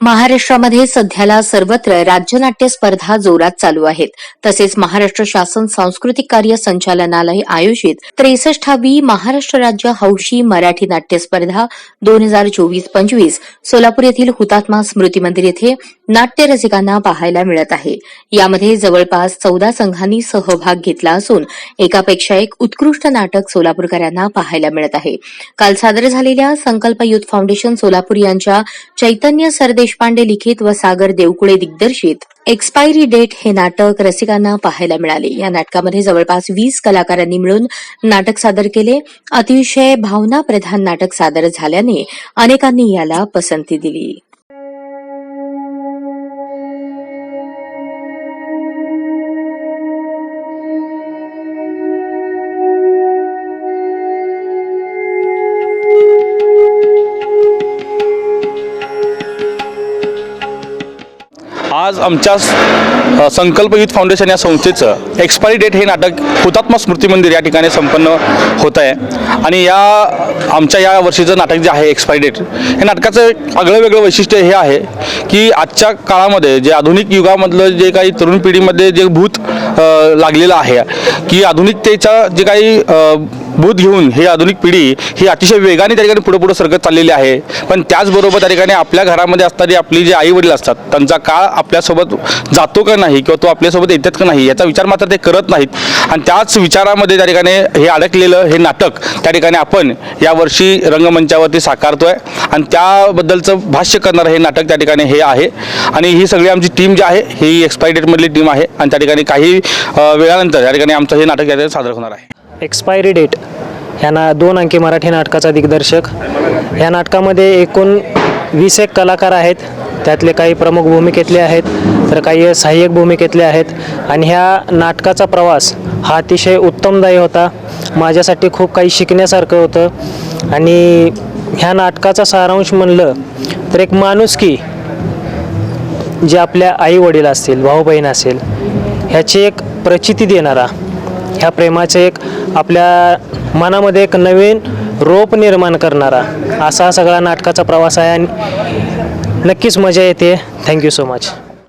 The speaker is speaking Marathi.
महाराष्ट्रामध्ये सध्याला सर्वत्र राज्यनाट्य स्पर्धा जोरात चालू आहेत. तसेच महाराष्ट्र शासन सांस्कृतिक कार्य संचालनालय आयोजित त्रेसष्टावी महाराष्ट्र राज्य हौशी मराठी नाट्य स्पर्धा दोन हजार चोवीस पंचवीस सोलापूर येथील हुतात्मा स्मृती मंदिर येथे नाट्य रसिकांना पाहायला मिळत आहे. यामध्ये जवळपास चौदा संघांनी सहभाग घेतला असून एकापेक्षा एक उत्कृष्ट नाटक सोलापूरकरांना पाहायला मिळत आहे. काल सादर झालेल्या संकल्प युथ फाउंडेशन सोलापूर यांच्या चैतन्य देशपांडे लिखित व सागर देवकुळे दिग्दर्शित. एक्सपायरी डेट हे नाटक रसिकांना पाहायला मिळाले. या नाटकामध्ये जवळपास वीस कलाकारांनी मिळून नाटक सादर केले. अतिशय भावनाप्रधान नाटक सादर झाल्याने अनेकांनी याला पसंती दिली. आज आमच्या संकल्पयुत फाउंडेशन या संस्थेचं एक्सपायरी डेट हे नाटक हुतात्मा स्मृती मंदिर या ठिकाणी संपन्न होत आहे. आणि या आमच्या या वर्षीचं नाटक जे आहे एक्सपायरी डेट हे नाटकाचं एक आगळं वेगळं वैशिष्ट्य हे आहे की आजच्या काळामध्ये जे आधुनिक युगामधलं जे काही तरुण पिढीमध्ये जे भूत लागलेलं आहे की आधुनिकतेचा जे काही अ, भूत घेऊन ही आधुनिक पिढी ही अतिशय वेगाने त्या ठिकाणी पुढे पुढे सरकत चाललेली आहे. पण त्याचबरोबर त्या ठिकाणी आपल्या घरामध्ये असणारी आपली जे आई वडील असतात त्यांचा काळ आपल्यासोबत जातो का नाही किंवा तो आपल्यासोबत येतात का नाही याचा विचार मात्र ते करत नाहीत. आणि त्याच विचारामध्ये त्या ठिकाणी हे अडकलेलं हे नाटक त्या ठिकाणी आपण यावर्षी रंगमंचावरती साकारतोय. आणि त्याबद्दलचं भाष्य करणारं हे नाटक त्या ठिकाणी हे आहे. आणि ही सगळी आमची टीम जी आहे ही एक्सपायरी डेटमधली टीम आहे. आणि त्या ठिकाणी काही वेळानंतर या ठिकाणी आमचं हे नाटक या ठिकाणी सादर होणार आहे. एक्सपायरी डेट ह्या ना दोन अंकी मराठी नाटकाचा दिग्दर्शक. ह्या नाटकामध्ये एकूण वीस एक कलाकार आहेत. त्यातले काही प्रमुख भूमिकेतले आहेत. तर काही सहाय्यक भूमिकेतले आहेत. आणि ह्या नाटकाचा प्रवास हा अतिशय उत्तमदायी होता. माझ्यासाठी खूप काही शिकण्यासारखं होतं. आणि ह्या नाटकाचा सारांश म्हणलं तर एक माणुसकी जे आपल्या आई वडील असतील भाऊ बहीण असेल ह्याची एक प्रचिती देणारा ह्या प्रेमाचे एक आपल्या मनामध्ये एक नवीन रोप निर्माण करणारा असा सगळा नाटकाचा प्रवास आहे आणि नक्कीच मजा येते. Thank you so much